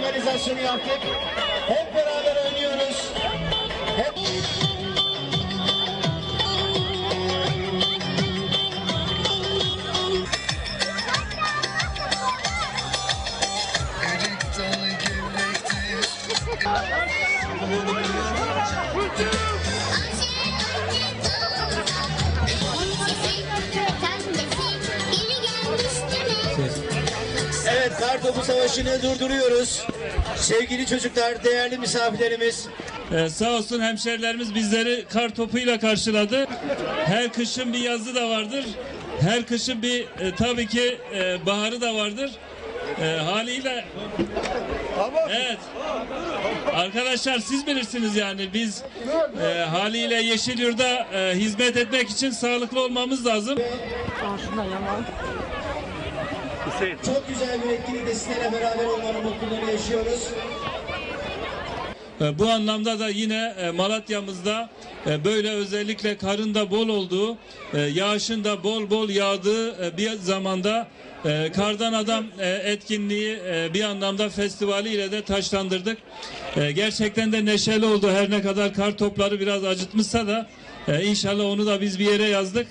organizasyonu yaptık. Hep beraber oynuyoruz. Hep... Dalı Evet Kartopu Savaşı'nı durduruyoruz. Sevgili çocuklar, değerli misafirlerimiz. Ee, sağ olsun hemşerilerimiz bizleri kar topuyla karşıladı. Her kışın bir yazı da vardır. Her kışın bir e, tabii ki e, baharı da vardır. E, haliyle Evet. Arkadaşlar siz bilirsiniz yani biz e, haliyle Yeşilyurt'a e, hizmet etmek için sağlıklı olmamız lazım. Çok güzel bir etkinlikte sizlerle beraber olmanın mutluluğunu yaşıyoruz. E, Bu anlamda da yine e, Malatya'mızda e, böyle özellikle karın da bol olduğu, yağışın da bol bol yağdığı bir zamanda Kardan Adam etkinliği bir anlamda festivali ile de taşlandırdık. Gerçekten de neşeli oldu her ne kadar kar topları biraz acıtmışsa da inşallah onu da biz bir yere yazdık.